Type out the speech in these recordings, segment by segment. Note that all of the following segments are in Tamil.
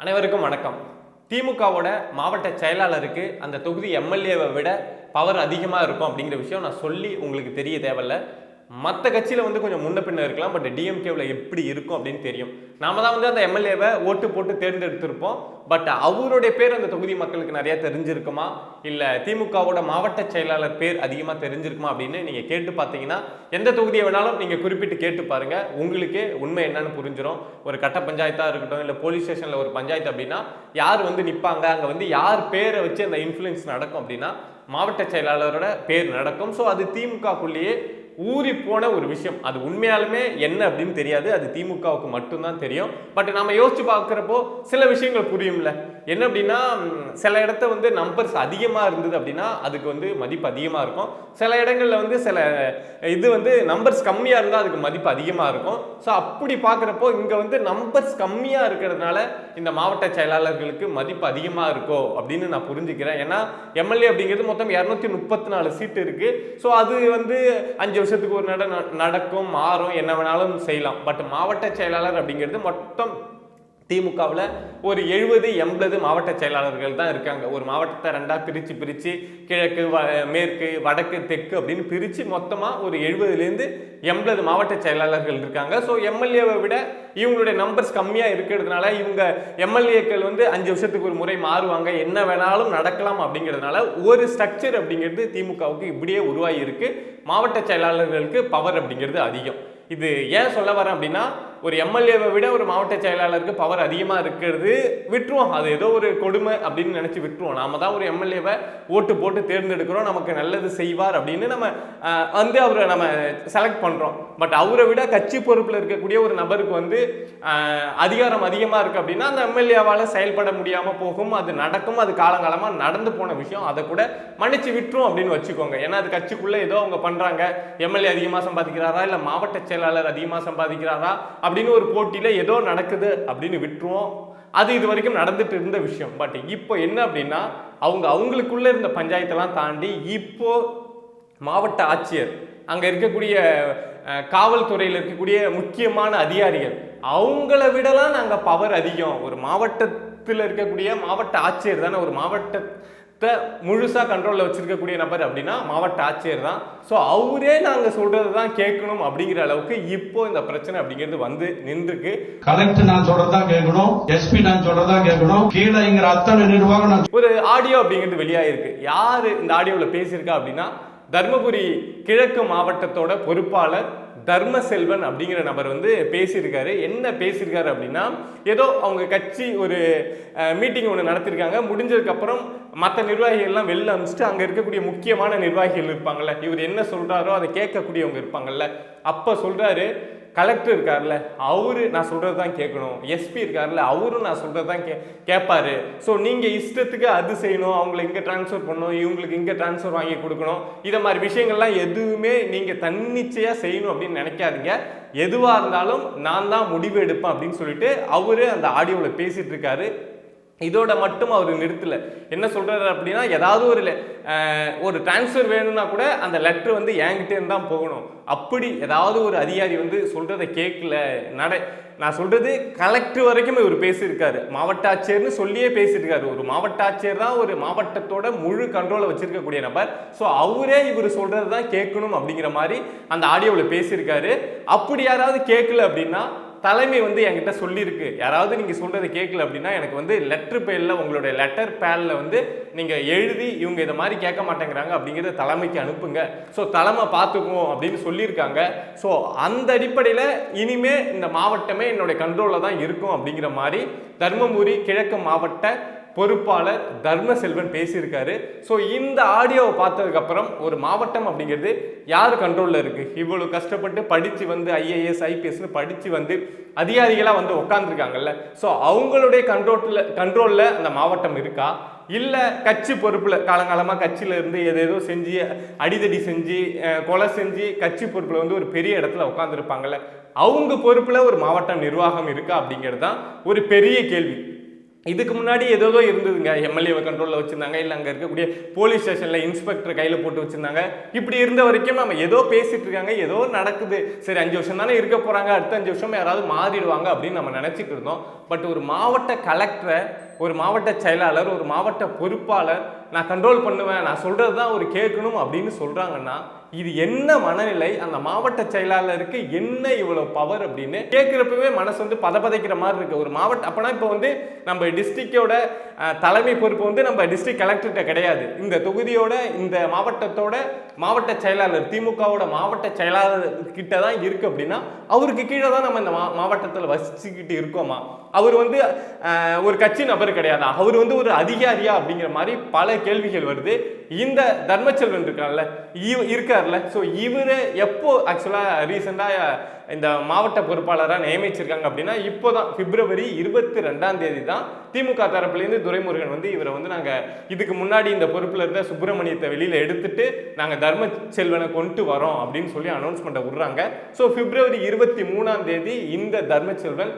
அனைவருக்கும் வணக்கம். திமுகவோட மாவட்ட செயலாளருக்கு அந்த தொகுதி எம்எல்ஏவை விட பவர் அதிகமாக இருக்கும் அப்படிங்கிற விஷயம் நான் சொல்லி உங்களுக்கு தெரிய தேவையில்ல. மற்ற கட்சியில் வந்து கொஞ்சம் முன்ன பின்ன இருக்கலாம் பட் டிஎம்கேவில் எப்படி இருக்கும் அப்படின்னு தெரியும். நாம தான் வந்து அந்த எம்எல்ஏவை ஓட்டு போட்டு தேர்ந்தெடுத்திருப்போம். பட் அவருடைய பேர் அந்த தொகுதி மக்களுக்கு நிறையா தெரிஞ்சிருக்குமா? இல்லை திமுகவோட மாவட்ட செயலாளர் பேர் அதிகமாக தெரிஞ்சிருக்குமா அப்படின்னு நீங்கள் கேட்டு பார்த்தீங்கன்னா எந்த தொகுதியை வேணாலும் நீங்கள் குறிப்பிட்டு கேட்டு பாருங்கள் உங்களுக்கே உண்மை என்னன்னு புரிஞ்சிடும் ஒரு கட்ட பஞ்சாயத்தாக இருக்கட்டும் இல்லை போலீஸ் ஸ்டேஷனில் ஒரு பஞ்சாயத்து அப்படின்னா யார் வந்து நிற்பாங்க அங்கே வந்து யார் பேரை வச்சு அந்த இன்ஃப்ளூயன்ஸ் நடக்கும் அப்படின்னா மாவட்ட செயலாளரோட பேர் நடக்கும். ஸோ அது திமுகக்குள்ளேயே ஊறி போன ஒரு விஷயம். அது உண்மையாலுமே என்ன அப்படின்னு தெரியாது. அது திமுகவுக்கு மட்டும்தான் தெரியும். பட் நம்ம யோசிச்சு பார்க்குறப்போ சில விஷயங்கள் புரியும்ல. என்ன அப்படின்னா சில இடத்த வந்து நம்பர்ஸ் அதிகமாக இருந்தது அப்படின்னா அதுக்கு வந்து மதிப்பு அதிகமாக இருக்கும். சில இடங்களில் வந்து சில இது வந்து நம்பர்ஸ் கம்மியாக இருந்தால் அதுக்கு மதிப்பு அதிகமாக இருக்கும். ஸோ அப்படி பார்க்குறப்போ இங்கே வந்து நம்பர்ஸ் கம்மியாக இருக்கிறதுனால இந்த மாவட்ட செயலாளர்களுக்கு மதிப்பு அதிகமாக இருக்கோ அப்படின்னு நான் புரிஞ்சுக்கிறேன். ஏன்னா எம்எல்ஏ அப்படிங்கிறது மொத்தம் இரநூத்தி முப்பத்தி நாலு சீட்டு இருக்குது ஸோ அது வந்து அஞ்சு வருஷத்துக்கு ஒரு நட ந- நடக்கும் மாறும் என்ன வேணாலும் செய்யலாம். பட் மாவட்ட செயலாளர் அப்படிங்கிறது மொத்தம் திமுகவில் ஒரு எழுபது எண்பது மாவட்ட செயலாளர்கள் தான் இருக்காங்க. ஒரு மாவட்டத்தை ரெண்டாக பிரித்து பிரித்து கிழக்கு வ மேற்கு வடக்கு தெற்கு அப்படின்னு பிரித்து மொத்தமாக ஒரு எழுபதுலேருந்து எண்பது மாவட்ட செயலாளர்கள் இருக்காங்க. ஸோ எம்எல்ஏவை விட இவங்களுடைய நம்பர்ஸ் கம்மியாக இருக்கிறதுனால இவங்க எம்எல்ஏக்கள் வந்து அஞ்சு வருஷத்துக்கு ஒரு முறை மாறுவாங்க. என்ன வேணாலும் நடக்கலாம் அப்படிங்கிறதுனால ஒரு ஸ்ட்ரக்சர் அப்படிங்கிறது திமுகவுக்கு இப்படியே உருவாகி இருக்கு. மாவட்ட செயலாளர்களுக்கு பவர் அப்படிங்கிறது அதிகம். இது ஏன் சொல்ல வரேன் அப்படின்னா ஒரு எம்எல்ஏவை விட ஒரு மாவட்ட செயலாளருக்கு பவர் அதிகமாக இருக்கிறது விட்டுருவோம். அது ஏதோ ஒரு கொடுமை அப்படின்னு நினச்சி விட்டுருவோம். நாம தான் ஒரு எம்எல்ஏவை ஓட்டு போட்டு தேர்ந்தெடுக்கிறோம். நமக்கு நல்லது செய்வார் அப்படின்னு நம்ம வந்து அவரை நம்ம செலக்ட் பண்ணுறோம் பட் அவரை விட கட்சி பொறுப்பில் இருக்கக்கூடிய ஒரு நபருக்கு வந்து அதிகாரம் அதிகமாக இருக்குது அப்படின்னா அந்த எம்எல்ஏவால் செயல்பட முடியாமல் போகும். அது நடக்கும். அது காலங்காலமாக நடந்து போன விஷயம். அதை கூட மன்னிச்சு விட்டுரும் அப்படின்னு வச்சுக்கோங்க. ஏன்னா அது கட்சிக்குள்ளே ஏதோ அவங்க பண்ணுறாங்க எம்எல்ஏ அதிகமாக சம்பாதிக்கிறாரா? இல்லை மாவட்ட செயலாளர் அதிகமாக சம்பாதிக்கிறாரா? அப்படின்னு ஒரு போட்டியில் ஏதோ நடக்குது அப்படின்னு விட்டுருவோம். அது இது வரைக்கும் நடந்துட்டு இருந்த விஷயம். பட் இப்போ என்ன அப்படின்னா அவங்க அவங்களுக்குள்ளே இருந்த பஞ்சாயத்தெல்லாம் தாண்டி இப்போ மாவட்ட ஆட்சியர் அங்கே இருக்கக்கூடிய காவல்துறையில் இருக்கக்கூடிய முக்கியமான அதிகாரிகள் அவங்கள விடலாம் நாங்கள் பவர் அதிகம். ஒரு மாவட்டத்தில் இருக்கக்கூடிய மாவட்ட ஆட்சியர் தானே ஒரு மாவட்ட முழுசாக கண்ட்ரோலில் வச்சிருக்கக்கூடிய நபர் அப்படின்னா மாவட்ட ஆட்சியர் தான். ஸோ அவரே நாங்கள் சொல்கிறது தான் கேட்கணும் அப்படிங்கிற அளவுக்கு இப்போ இந்த பிரச்சனை அப்படிங்கிறது வந்து நின்றுருக்கு. கலெக்டர் நான் சொல்றதான் கேட்கணும். எஸ்பி நான் சொல்றதான் கேட்கணும். கீழே இங்கிற அத்தனை நிர்வாகம் நான் ஒரு ஆடியோ அப்படிங்கிறது வெளியாயிருக்கு. யார் இந்த ஆடியோவில் பேசியிருக்கா அப்படின்னா தர்மபுரி கிழக்கு மாவட்டத்தோட பொறுப்பாளர் தர்ம செல்வன் அப்படிங்கிற நபர் வந்து பேசியிருக்காரு. என்ன பேசியிருக்காரு அப்படின்னா ஏதோ அவங்க கட்சி ஒரு மீட்டிங் ஒன்று நடத்தியிருக்காங்க. முடிஞ்சதுக்கப்புறம் மற்ற நிர்வாகிகள்லாம் வெளில அனுப்பிச்சிட்டு அங்கே இருக்கக்கூடிய முக்கியமான நிர்வாகிகள் இருப்பாங்கல்ல. இவர் என்ன சொல்கிறாரோ அதை கேட்கக்கூடியவங்க இருப்பாங்கல்ல. அப்போ சொல்கிறாரு கலெக்டர் இருக்கார்ல அவரு நான் சொல்கிறது தான் கேட்கணும் எஸ்பி இருக்கார்ல அவரும் நான் சொல்கிறது தான் கே கேட்பாரு ஸோ நீங்கள் இஷ்டத்துக்கு அது செய்யணும் அவங்கள இங்கே ட்ரான்ஸ்ஃபர் பண்ணணும் இவங்களுக்கு இங்கே ட்ரான்ஸ்ஃபர் வாங்கி கொடுக்கணும். இதை மாதிரி விஷயங்கள்லாம் எதுவுமே நீங்கள் தன்னிச்சையாக செய்யணும் அப்படின்னு நினைக்காதீங்க. எதுவாக இருந்தாலும் நான் தான் முடிவு எடுப்பேன் அப்படின்னு சொல்லிட்டு அவரு அந்த ஆடியோவில் பேசிகிட்டு இருக்காரு. இதோட மட்டும் அவர் நிறுத்தலை. என்ன சொல்கிறாரு அப்படின்னா ஏதாவது ஒரு ஒரு டிரான்ஸ்ஃபர் வேணும்னா கூட அந்த லெட்ரு வந்து என்கிட்டேருந்து தான் போகணும். அப்படி ஏதாவது ஒரு அதிகாரி வந்து சொல்கிறத கேட்கல நட நான் சொல்கிறது கலெக்டர் வரைக்கும் இவர் பேசியிருக்காரு. மாவட்ட ஆட்சியர்னு சொல்லியே பேசியிருக்காரு. ஒரு மாவட்ட ஆட்சியர் தான் ஒரு மாவட்டத்தோட முழு கண்ட்ரோலை வச்சிருக்கக்கூடிய நபர். ஸோ அவரே இவர் சொல்கிறது தான் கேட்கணும் அப்படிங்கிற மாதிரி அந்த ஆடியோவில் பேசியிருக்காரு. அப்படி யாராவது கேட்கல அப்படின்னா தலைமை வந்து என்கிட்ட சொல்லியிருக்கு. யாராவது நீங்கள் சொல்கிறத கேட்கல அப்படின்னா எனக்கு வந்து லெட்டர் பேரில் உங்களுடைய லெட்டர் பேடில் வந்து நீங்கள் எழுதி இவங்க இதை மாதிரி கேட்க மாட்டேங்கிறாங்க அப்படிங்கிறத தலைமைக்கு அனுப்புங்க. ஸோ தலைமை பார்த்துக்குவோம் அப்படின்னு சொல்லியிருக்காங்க. ஸோ அந்த அடிப்படையில் இனிமே இந்த மாவட்டமே என்னுடைய கண்ட்ரோலில் தான் இருக்கும் அப்படிங்கிற மாதிரி தருமபுரி கிழக்கு மாவட்ட பொறுப்பாளர் தர்மசெல்வன் பேசியிருக்காரு. ஸோ இந்த ஆடியோவை பார்த்ததுக்கப்புறம் ஒரு மாவட்டம் அப்படிங்கிறது யார் கண்ட்ரோலில் இருக்குது இவ்வளோ கஷ்டப்பட்டு படித்து வந்து ஐஏஎஸ் ஐபிஎஸ்னு படித்து வந்து அதிகாரிகளாக வந்து உட்காந்துருக்காங்கல்ல ஸோ அவங்களுடைய கண்ட்ரோட்டில் கண்ட்ரோலில் அந்த மாவட்டம் இருக்கா? இல்லை கட்சி பொறுப்பில் காலங்காலமாக கட்சியில் இருந்து எதேதோ செஞ்சு அடிதடி செஞ்சு கொலை செஞ்சு கட்சி பொறுப்பில் வந்து ஒரு பெரிய இடத்துல உட்காந்துருப்பாங்கல்ல அவங்க பொறுப்பில் ஒரு மாவட்டம் நிர்வாகம் இருக்கா அப்படிங்கிறது தான் ஒரு பெரிய கேள்வி. இதுக்கு முன்னாடி ஏதோ இருந்ததுங்க. எம்எல்ஏவை கண்ட்ரோலில் வச்சுருந்தாங்க. இல்லை அங்கே இருக்கக்கூடிய போலீஸ் ஸ்டேஷனில் இன்ஸ்பெக்டர் கையில் போட்டு வச்சுருந்தாங்க. இப்படி இருந்த வரைக்கும் நம்ம ஏதோ பேசிகிட்டு இருக்காங்க. ஏதோ நடக்குது. சரி அஞ்சு வருஷம் தானே இருக்க போகிறாங்க அடுத்த அஞ்சு வருஷம் யாராவது மாறிடுவாங்க அப்படின்னு நம்ம நினச்சிட்டு இருந்தோம். பட் ஒரு மாவட்ட கலெக்டரை ஒரு மாவட்ட செயலாளர் ஒரு மாவட்ட பொறுப்பாளர் நான் கண்ட்ரோல் பண்ணுவேன் நான் சொல்கிறது தான் ஒரு கேட்கணும் அப்படின்னு சொல்கிறாங்கன்னா இது என்ன மனநிலை? அந்த மாவட்ட செயலாளருக்கு என்ன இவ்வளோ பவர் அப்படின்னு கேட்குறப்பவே மனசு வந்து பதப்பதைக்கிற மாதிரி இருக்கு. ஒரு மாவட்ட அப்போனா இப்போ வந்து நம்ம டிஸ்ட்ரிக்டோட தலைமை பொறுப்பு வந்து நம்ம டிஸ்ட்ரிக்ட் கலெக்டர்கிட்ட கிடையாது. இந்த தொகுதியோட இந்த மாவட்டத்தோட மாவட்ட செயலாளர் திமுகவோட மாவட்ட செயலாளர் கிட்ட தான் இருக்குது அப்படின்னா அவருக்கு கீழே தான் நம்ம இந்த மா மாவட்டத்தில் வசிச்சுக்கிட்டு இருக்கோமா? அவர் வந்து ஒரு கட்சி நபர் கிடையாதா? அவர் வந்து ஒரு அதிகாரியா அப்படிங்கிற மாதிரி பல கேள்விகள் வருது. இந்த தர்மச்செல்வன் இருக்கார்ல இவ இருக்கார்ல. ஸோ இவரு எப்போ ஆக்சுவலாக ரீசெண்டாக இந்த மாவட்ட பொறுப்பாளராக நியமிச்சிருக்காங்க அப்படின்னா இப்போதான் பிப்ரவரி இருபத்தி ரெண்டாம் தேதி தான் திமுக தரப்புலேருந்து துரைமுருகன் வந்து இவரை வந்து நாங்கள் இதுக்கு முன்னாடி இந்த பொறுப்பில் இருந்த சுப்பிரமணியத்தை வெளியில் எடுத்துட்டு நாங்கள் தர்ம செல்வனை கொண்டு வரோம் அப்படின்னு சொல்லி அனௌன்ஸ்மெண்ட்டை விடுறாங்க. ஸோ பிப்ரவரி இருபத்தி மூணாம் தேதி இந்த தர்மச்செல்வன்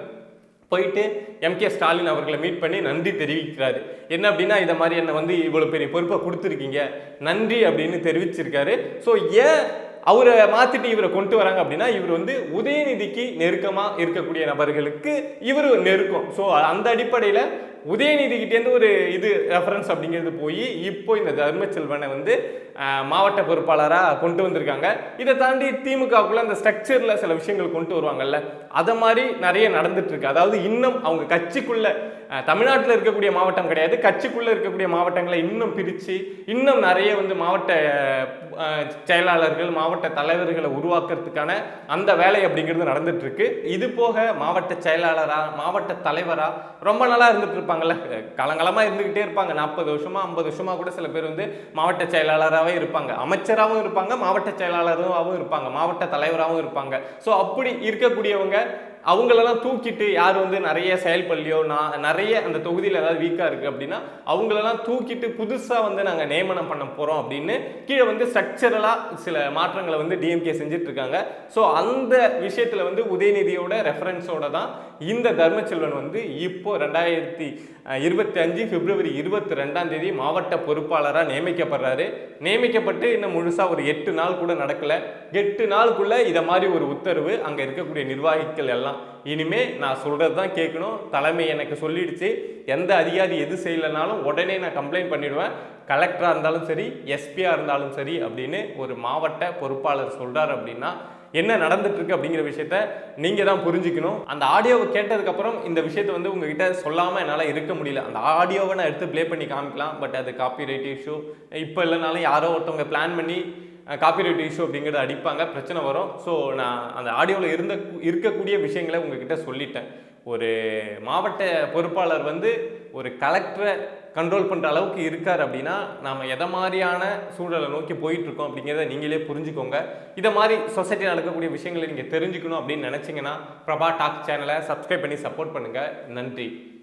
போயிட்டு எம்கே ஸ்டாலின் அவர்களை மீட் பண்ணி நன்றி தெரிவிக்கிறாரு. என்ன அப்படின்னா இதை மாதிரி என்னை வந்து இவ்வளோ பெரிய பொறுப்பை கொடுத்துருக்கீங்க. நன்றி அப்படின்னு தெரிவிச்சிருக்காரு. ஸோ ஏன் அவரை மாத்திட்டு இவரை கொண்டு வராங்க அப்படின்னா இவர் வந்து உதயநிதிக்கு நெருக்கமாக இருக்கக்கூடிய நபர்களுக்கு இவர் நெருக்கம். ஸோ அந்த அடிப்படையில் உதயநிதி கிட்டேருந்து ஒரு இது ரெஃபரன்ஸ் அப்படிங்கிறது போய் இப்போ இந்த தர்மச்செல்வனை வந்து மாவட்ட பொறுப்பாளராக கொண்டு வந்திருக்காங்க. இதை தாண்டி திமுகவுக்குள்ள அந்த ஸ்ட்ரக்சரில் சில விஷயங்கள் கொண்டு வருவாங்கல்ல அதை மாதிரி நிறைய நடந்துட்டு இருக்கு அதாவது இன்னும் அவங்க கட்சிக்குள்ள தமிழ்நாட்டில் இருக்கக்கூடிய மாவட்டம் கிடையாது. கட்சிக்குள்ளே இருக்கக்கூடிய மாவட்டங்களை இன்னும் பிரித்து இன்னும் நிறைய வந்து மாவட்ட செயலாளர்கள் மாவட்ட தலைவர்களை உருவாக்குறதுக்கான அந்த வேலை அப்படிங்கிறது நடந்துட்டுருக்கு. இது போக மாவட்ட செயலாளராக மாவட்ட தலைவராக ரொம்ப நாளாக இருந்துட்டு இருப்பாங்கல்ல காலங்காலமா இருந்துக்கிட்டே இருப்பாங்க. நாற்பது வருஷமாக ஐம்பது வருஷமாக கூட சில பேர் வந்து மாவட்ட செயலாளராக செயலாளராகவே இருப்பாங்க. அமைச்சராகவும் இருப்பாங்க மாவட்ட செயலாளராகவும் இருப்பாங்க மாவட்ட தலைவராகவும் இருப்பாங்க. ஸோ அப்படி இருக்கக்கூடியவங்க அவங்களெல்லாம் தூக்கிட்டு யார் வந்து நிறைய செயல்பள்ளியோ நான் நிறைய அந்த தொகுதியில் ஏதாவது வீக்காக இருக்குது அப்படின்னா அவங்களெல்லாம் தூக்கிட்டு புதுசாக வந்து நாங்கள் நியமனம் பண்ண போகிறோம் அப்படின்னு கீழே வந்து ஸ்ட்ரக்சரலாக சில மாற்றங்களை வந்து டிஎம்கே செஞ்சுட்டு இருக்காங்க. ஸோ அந்த விஷயத்தில் வந்து உதயநிதியோட ரெஃபரன்ஸோட தான் இந்த தர்மச்செல்வன் வந்து இப்போ ரெண்டாயிரத்தி இருபத்தி அஞ்சு பிப்ரவரி இருபத்தி ரெண்டாம் தேதி மாவட்ட பொறுப்பாளராக நியமிக்கப்படுறாரு. நியமிக்கப்பட்டு இன்னும் முழுசாக ஒரு எட்டு நாள் கூட நடக்கலை. எட்டு நாளுக்குள்ளே இதை மாதிரி ஒரு உத்தரவு அங்கே இருக்கக்கூடிய நிர்வாகிகள் எல்லாம் இனிமே நான் சொல்கிறது தான் கேட்கணும். தலைமை எனக்கு சொல்லிடுச்சு. எந்த அதிகாரி எது செய்யலைனாலும் உடனே நான் கம்ப்ளைண்ட் பண்ணிடுவேன். கலெக்டராக இருந்தாலும் சரி எஸ்பியாக இருந்தாலும் சரி அப்படின்னு ஒரு மாவட்ட பொறுப்பாளர் சொல்கிறார் அப்படின்னா என்ன நடந்துட்டு இருக்கு அப்படிங்கிற விஷயத்த நீங்க தான் புரிஞ்சுக்கணும். அந்த ஆடியோவை கேட்டதுக்கு அப்புறம் இந்த விஷயத்தை வந்து உங்ககிட்ட சொல்லாம என்னால் இருக்க முடியல. அந்த ஆடியோவை நான் எடுத்து ப்ளே பண்ணி காமிக்கலாம். பட் அது காப்பிரைட் இஷ்யூ இப்போ இல்லைனாலும் யாரோ ஒருத்தவங்க பிளான் பண்ணி காப்பிரைட் இஷ்யூ அப்படிங்கிறத அடிப்பாங்க. பிரச்சனை வரும். ஸோ நான் அந்த ஆடியோவில் இருந்த இருக்கக்கூடிய விஷயங்களை உங்ககிட்ட சொல்லிட்டேன். ஒரு மாவட்ட பொறுப்பாளர் வந்து ஒரு கலெக்டரை கண்ட்ரோல் பண்ணுற அளவுக்கு இருக்கார் அப்படின்னா நாம் எதை மாதிரியான சூழலை நோக்கி போயிட்டுருக்கோம் அப்படிங்கிறத நீங்களே புரிஞ்சுக்கோங்க. இதை மாதிரி சொசைட்டியில் நடக்கக்கூடிய விஷயங்களை நீங்கள் தெரிஞ்சுக்கணும் அப்படின்னு நினச்சிங்கன்னா பிரபா டாக் சேனலை சப்ஸ்கிரைப் பண்ணி சப்போர்ட் பண்ணுங்கள் நன்றி.